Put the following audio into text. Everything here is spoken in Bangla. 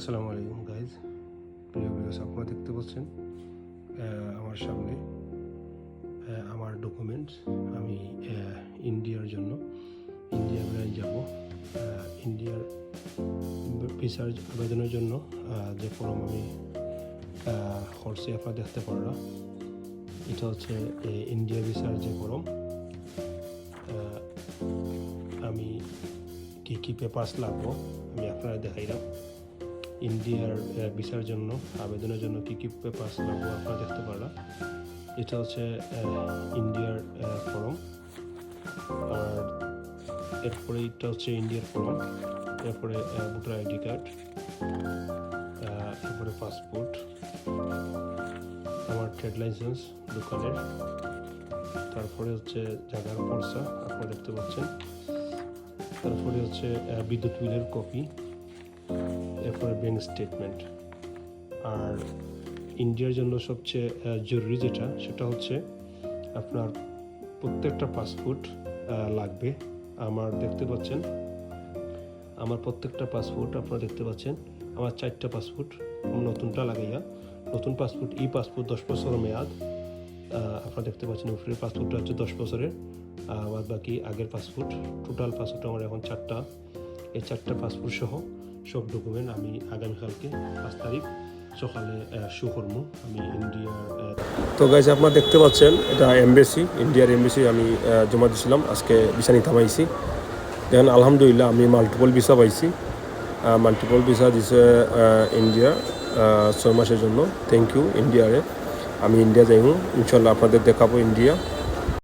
আসসালামু আলাইকুম গাইজ প্রিয় ভিউয়ার্স আপনারা দেখতে পাচ্ছেন আমার সামনে আমার ডকুমেন্টস আমি ইন্ডিয়ার জন্য ইন্ডিয়া বেড়াই যাব। ইন্ডিয়ার ভিসার আবেদনের জন্য যে ফর্ম আমি করছি, আপনারা দেখতে পারলাম এটা হচ্ছে ইন্ডিয়া ভিসার যে ফর্ম আমি কী কী পেপার্স লাগবো, আমি আপনারা দেখাইলাম। ইন্ডিয়ার ভিসার জন্য, আবেদনের জন্য কী কী পেপার্স লাগবো আপনারা দেখতে পারলাম এটা হচ্ছে ইন্ডিয়ার ফর্ম। আর এরপরে এটা হচ্ছে ইন্ডিয়ার ফর্ম, এরপরে ভোটার আইডি কার্ড এরপরে পাসপোর্ট, আমার ট্রেড লাইসেন্স, দোকানের, তারপরে হচ্ছে জায়গার পয়সা আপনারা দেখতে পাচ্ছেন। তারপরে হচ্ছে বিদ্যুৎ বিলের কপি ব্যাংক স্টেটমেন্ট আর ইন্ডিয়ার জন্য সবচেয়ে জরুরি যেটা, সেটা হচ্ছে আপনার প্রত্যেকটা পাসপোর্ট লাগবে। আমার দেখতে পাচ্ছেন, আমার প্রত্যেকটা পাসপোর্ট আপনারা দেখতে পাচ্ছেন। আমার চারটা পাসপোর্ট নতুনটা লাগাইয়া, নতুন পাসপোর্ট ই পাসপোর্ট দশ বছর মেয়াদ আপনারা দেখতে পাচ্ছেন, উপরের পাসপোর্টটা হচ্ছে দশ বছরের বাদ বাকি আগের পাসপোর্ট টোটাল পাসপোর্ট আমার এখন চারটা। এই চারটা পাসপোর্ট সহ সব ডকুমেন্ট আমি আগামীকালকে পাঁচ তারিখ সকালে শো করব আমি ইন্ডিয়ার তো গাইজ আপনারা দেখতে পাচ্ছেন, এটা এমবেসি ইন্ডিয়ার এমবেসি আমি জমা দিয়েছিলাম। আজকে ভিসা নিতে থামাইছি দেখেন, আলহামদুলিল্লাহ, আমি মাল্টিপল ভিসা পাইছি। মাল্টিপল ভিসা দিছে ইন্ডিয়া ছয় মাসের জন্য। থ্যাংক ইউ ইন্ডিয়ারে। আমি ইন্ডিয়া যাইব ইনশাল্লাহ আপনাদের দেখাবো ইন্ডিয়া।